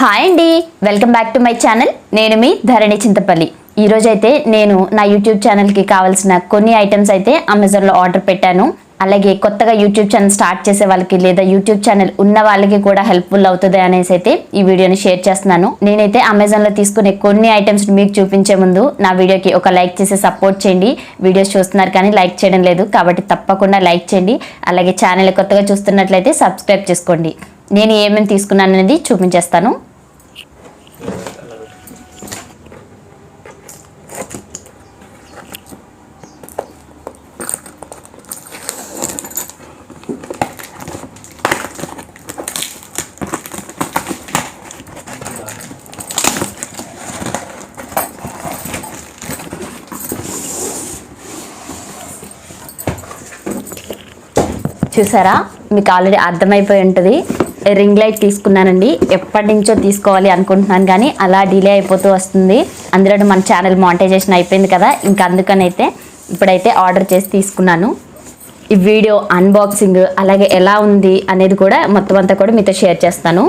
Hi అండి. Welcome back to my channel. నేను మీ ధరణి చింతపల్లి. ఈరోజైతే నేను నా యూట్యూబ్ ఛానల్కి కావాల్సిన కొన్ని ఐటమ్స్ అయితే అమెజాన్లో ఆర్డర్ పెట్టాను. అలాగే కొత్తగా యూట్యూబ్ ఛానల్ స్టార్ట్ చేసే వాళ్ళకి లేదా యూట్యూబ్ ఛానల్ ఉన్న వాళ్ళకి కూడా హెల్ప్ఫుల్ అవుతుంది అనేసి అయితే ఈ వీడియోని షేర్ చేస్తున్నాను. నేనైతే అమెజాన్లో తీసుకునే కొన్ని ఐటమ్స్ మీకు చూపించే ముందు నా వీడియోకి ఒక లైక్ చేసి సపోర్ట్ చేయండి. వీడియోస్ చూస్తున్నారు కానీ లైక్ చేయడం లేదు కాబట్టి తప్పకుండా లైక్ చేయండి. అలాగే ఛానల్ కొత్తగా చూస్తున్నట్లయితే సబ్స్క్రైబ్ చేసుకోండి. నేను ఏమేమి తీసుకున్నాను అనేది చూపించేస్తాను. చూసారా? మీకు ఆల్రెడీ అర్థమైపోయి ఉంటుంది. రింగ్ లైట్ తీసుకున్నానండి. ఎప్పటి నుంచో తీసుకోవాలి అనుకుంటున్నాను కానీ అలా డిలే అయిపోతూ వస్తుంది. అందులో మన ఛానల్ మానిటైజేషన్ అయిపోయింది కదా. ఇంకా అందుకని అయితే ఇప్పుడైతే ఆర్డర్ చేసి తీసుకున్నాను. ఈ వీడియో అన్బాక్సింగ్ అలాగే ఎలా ఉంది అనేది కూడా మొత్తం అంతా కూడా మీతో షేర్ చేస్తాను.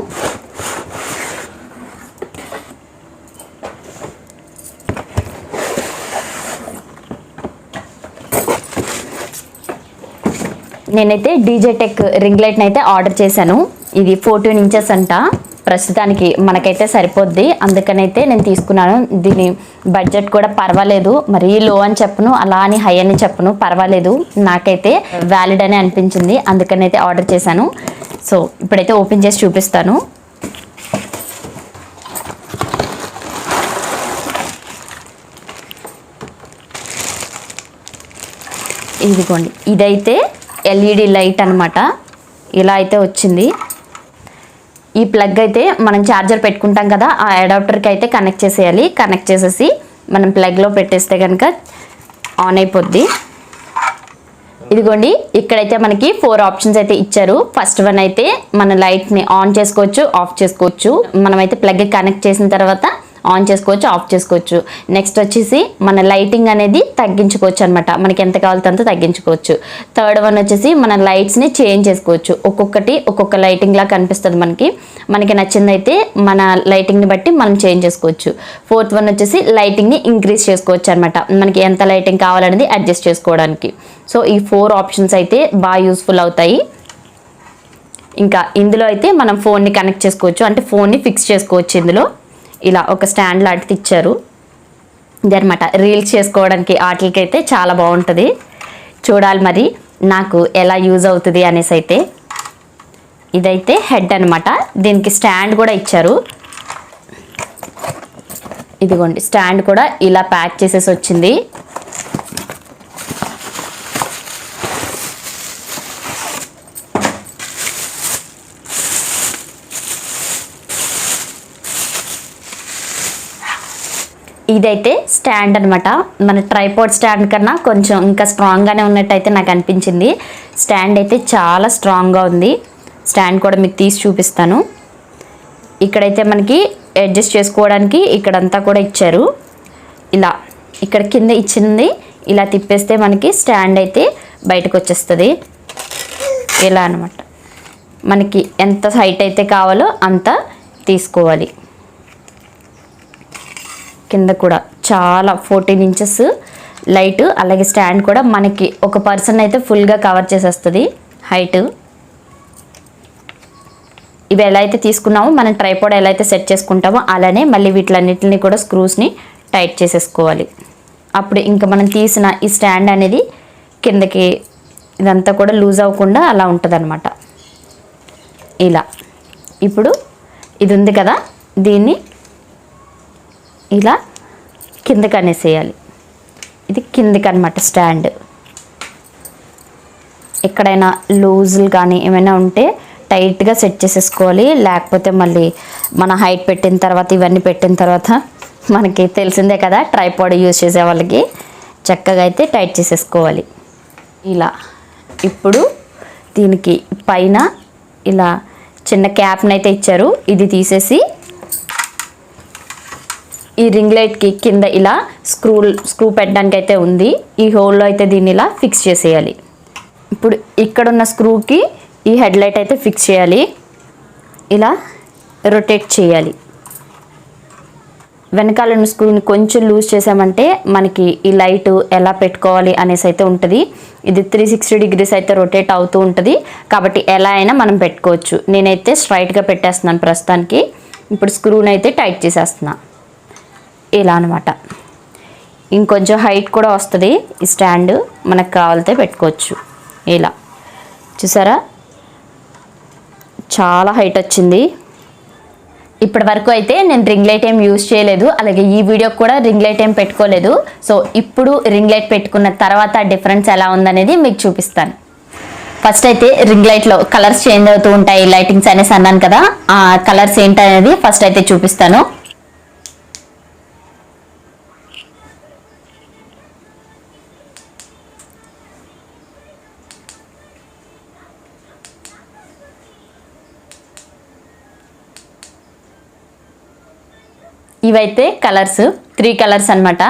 నేనైతే డీజే టెక్ రింగ్ లైట్ని అయితే ఆర్డర్ చేశాను. ఇది ఫోర్టీన్ ఇంచెస్ అంట. ప్రస్తుతానికి మనకైతే సరిపోద్ది. అందుకనైతే నేను తీసుకున్నాను. దీని బడ్జెట్ కూడా పర్వాలేదు. మరీ లో అని చెప్పను. అలా అని హై అని చెప్పను. పర్వాలేదు. నాకైతే వ్యాలిడ్ అని అనిపించింది. అందుకనైతే ఆర్డర్ చేశాను. సో ఇప్పుడైతే ఓపెన్ చేసి చూపిస్తాను. ఇదిగోండి. ఇదైతే ఎల్ఈడి లైట్ అన్నమాట. ఇలా అయితే వచ్చింది. ఈ ప్లగ్ అయితే మనం ఛార్జర్ పెట్టుకుంటాం కదా ఆ అడాప్టర్కి అయితే కనెక్ట్ చేసేయాలి. కనెక్ట్ చేసేసి మనం ప్లగ్లో పెట్టేస్తే కనుక ఆన్ అయిపోద్ది. ఇదిగోండి ఇక్కడైతే మనకి ఫోర్ ఆప్షన్స్ అయితే ఇచ్చారు. ఫస్ట్ వన్ అయితే మన లైట్ని ఆన్ చేసుకోవచ్చు ఆఫ్ చేసుకోవచ్చు. మనమైతే ప్లగ్ కనెక్ట్ చేసిన తర్వాత ఆన్ చేసుకోవచ్చు ఆఫ్ చేసుకోవచ్చు. నెక్స్ట్ వచ్చేసి మన లైటింగ్ అనేది తగ్గించుకోవచ్చు అనమాట మనకి ఎంత కావాలో అంత తగ్గించుకోవచ్చు. థర్డ్ వన్ వచ్చేసి మన లైట్స్ని చేంజ్ చేసుకోవచ్చు. ఒక్కొక్కటి ఒక్కొక్క లైటింగ్లా కనిపిస్తుంది మనకి. మనకి నచ్చిందైతే మన లైటింగ్ని బట్టి మనం చేంజ్ చేసుకోవచ్చు. ఫోర్త్ వన్ వచ్చేసి లైటింగ్ని ఇంక్రీజ్ చేసుకోవచ్చు అనమాట మనకి ఎంత లైటింగ్ కావాలనేది అడ్జస్ట్ చేసుకోవడానికి. సో ఈ ఫోర్ ఆప్షన్స్ అయితే బాగా యూస్ఫుల్ అవుతాయి. ఇంకా ఇందులో అయితే మనం ఫోన్ని కనెక్ట్ చేసుకోవచ్చు. అంటే ఫోన్ని ఫిక్స్ చేసుకోవచ్చు ఇందులో. ఇలా ఒక స్టాండ్ లాంటిది ఇచ్చారు. ఇదనమాట రీల్స్ చేసుకోవడానికి ఆటలకైతే చాలా బాగుంటుంది. చూడాలి మరి నాకు ఎలా యూజ్ అవుతుంది అనేసి అయితే. ఇదైతే హెడ్ అనమాట దీనికి స్టాండ్ కూడా ఇచ్చారు. ఇదిగోండి స్టాండ్ కూడా ఇలా ప్యాక్ చేసేసి వచ్చింది. ఇదైతే స్టాండ్ అనమాట మన ట్రైపోర్ట్ స్టాండ్ కన్నా కొంచెం ఇంకా స్ట్రాంగ్గానే ఉన్నట్టయితే నాకు అనిపించింది. స్టాండ్ అయితే చాలా స్ట్రాంగ్గా ఉంది. స్టాండ్ కూడా మీకు తీసి చూపిస్తాను. ఇక్కడైతే మనకి అడ్జస్ట్ చేసుకోవడానికి ఇక్కడంతా కూడా ఇచ్చారు. ఇలా ఇక్కడ కింద ఇచ్చింది ఇలా తిప్పేస్తే మనకి స్టాండ్ అయితే బయటకు వచ్చేస్తుంది. ఇలా అనమాట మనకి ఎంత హైట్ అయితే కావాలో అంత తీసుకోవాలి. కింద కూడా చాలా ఫోర్టీన్ ఇంచెస్ లైట్ అలాగే స్టాండ్ కూడా మనకి ఒక పర్సన్ అయితే ఫుల్గా కవర్ చేసేస్తుంది. హైట్. ఇవి ఎలా అయితే తీసుకున్నామో మనం ట్రైపోడ్ ఎలా అయితే సెట్ చేసుకుంటామో అలానే మళ్ళీ వీటిలన్నిటిని కూడా స్క్రూస్ని టైట్ చేసేసుకోవాలి. అప్పుడు ఇంకా మనం తీసిన ఈ స్టాండ్ అనేది కిందకి ఇదంతా కూడా లూజ్ అవ్వకుండా అలా ఉంటుంది ఇలా. ఇప్పుడు ఇది ఉంది కదా దీన్ని ఇలా కిందకి అనేసేయాలి ఇది కిందకి అనమాట స్టాండ్. ఎక్కడైనా లూజులు కానీ ఏమైనా ఉంటే టైట్గా సెట్ చేసేసుకోవాలి. లేకపోతే మళ్ళీ మన హైట్ పెట్టిన తర్వాత ఇవన్నీ పెట్టిన తర్వాత మనకి తెలిసిందే కదా ట్రైపాడ్ యూజ్ చేసే వాళ్ళకి చక్కగా అయితే టైట్ చేసేసుకోవాలి. ఇలా ఇప్పుడు దీనికి పైన ఇలా చిన్న క్యాప్ని అయితే ఇచ్చారు. ఇది తీసేసి ఈ రింగ్ లైట్కి కింద ఇలా స్క్రూ స్క్రూ పెట్టడానికి అయితే ఉంది. ఈ హోల్లో అయితే దీన్ని ఇలా ఫిక్స్ చేసేయాలి. ఇప్పుడు ఇక్కడ ఉన్న స్క్రూకి ఈ హెడ్ లైట్ అయితే ఫిక్స్ చేయాలి. ఇలా రొటేట్ చేయాలి. వెనకాల ఉన్న స్క్రూని కొంచెం లూజ్ చేసామంటే మనకి ఈ లైట్ ఎలా పెట్టుకోవాలి అనేసి అయితే ఉంటుంది. ఇది త్రీ సిక్స్టీ డిగ్రీస్ అయితే రొటేట్ అవుతూ ఉంటుంది. కాబట్టి ఎలా అయినా మనం పెట్టుకోవచ్చు. నేనైతే స్ట్రైట్గా పెట్టేస్తున్నాను ప్రస్తుతానికి. ఇప్పుడు స్క్రూని అయితే టైట్ చేసేస్తున్నాను ఇలా అనమాట ఇంకొంచెం హైట్ కూడా వస్తుంది. ఈ స్టాండ్ మనకు కావాలితే పెట్టుకోవచ్చు. ఇలా. చూసారా? చాలా హైట్ వచ్చింది. ఇప్పటి వరకు అయితే నేను రింగ్ లైట్ ఏం యూజ్ చేయలేదు. అలాగే ఈ వీడియోకి కూడా రింగ్ లైట్ ఏం పెట్టుకోలేదు. సో ఇప్పుడు రింగ్ లైట్ పెట్టుకున్న తర్వాత డిఫరెన్స్ ఎలా ఉందనేది మీకు చూపిస్తాను. ఫస్ట్ అయితే రింగ్ లైట్లో కలర్స్ చేంజ్ అవుతూ ఉంటాయి. లైటింగ్స్ అనేసి అన్నాను కదా ఆ కలర్స్ ఏంటనేది ఫస్ట్ అయితే చూపిస్తాను. ఇవైతే కలర్స్ త్రీ కలర్స్ అన్నమాట.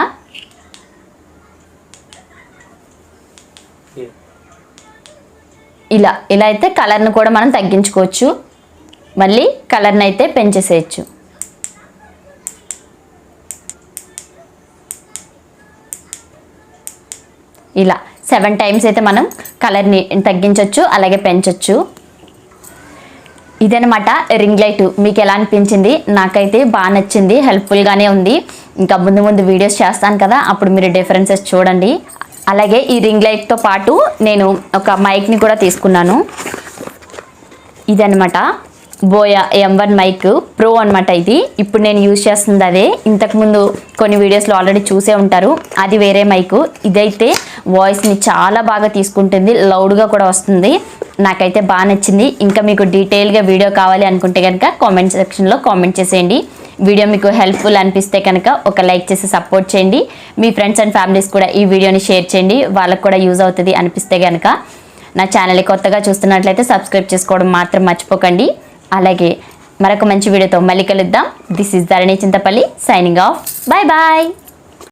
ఇలా ఇలా అయితే కలర్ను కూడా మనం తగ్గించుకోవచ్చు. మళ్ళీ కలర్ని అయితే పెంచేసేయచ్చు. ఇలా సెవెన్ టైమ్స్ అయితే మనం కలర్ని తగ్గించవచ్చు అలాగే పెంచవచ్చు ఇదనమాట రింగ్ లైట్ మీకు ఎలా అనిపించింది? నాకైతే బాగా నచ్చింది హెల్ప్ఫుల్గానే ఉంది. ఇంకా ముందు ముందు వీడియోస్ చేస్తాను కదా అప్పుడు మీరు డిఫరెన్సెస్ చూడండి. అలాగే ఈ రింగ్ లైట్తో పాటు నేను ఒక మైక్ని కూడా తీసుకున్నాను. ఇదనమాట Boya M one mic pro అనమాట ఇది. ఇప్పుడు నేను యూజ్ చేస్తుంది అదే. ఇంతకుముందు కొన్ని వీడియోస్లో ఆల్రెడీ చూసే ఉంటారు. అది వేరే మైకు ఇదైతే వాయిస్ని చాలా బాగా తీసుకుంటుంది. లౌడ్గా కూడా వస్తుంది. నాకైతే బాగా నచ్చింది. ఇంకా మీకు డీటెయిల్గా వీడియో కావాలి అనుకుంటే కనుక కామెంట్ సెక్షన్లో కామెంట్ చేసేయండి. వీడియో మీకు హెల్ప్ఫుల్ అనిపిస్తే కనుక ఒక లైక్ చేసి సపోర్ట్ చేయండి. మీ ఫ్రెండ్స్ అండ్ ఫ్యామిలీస్ కూడా ఈ వీడియోని షేర్ చేయండి. వాళ్ళకు కూడా యూజ్ అవుతుంది అనిపిస్తే కనుక నా ఛానల్ని కొత్తగా చూస్తున్నట్లయితే సబ్స్క్రైబ్ చేసుకోవడం మాత్రం మర్చిపోకండి. అలాగే మరొక మంచి వీడియోతో మళ్ళీ కలుద్దాం. This is Dharani Chintapalli signing off bye bye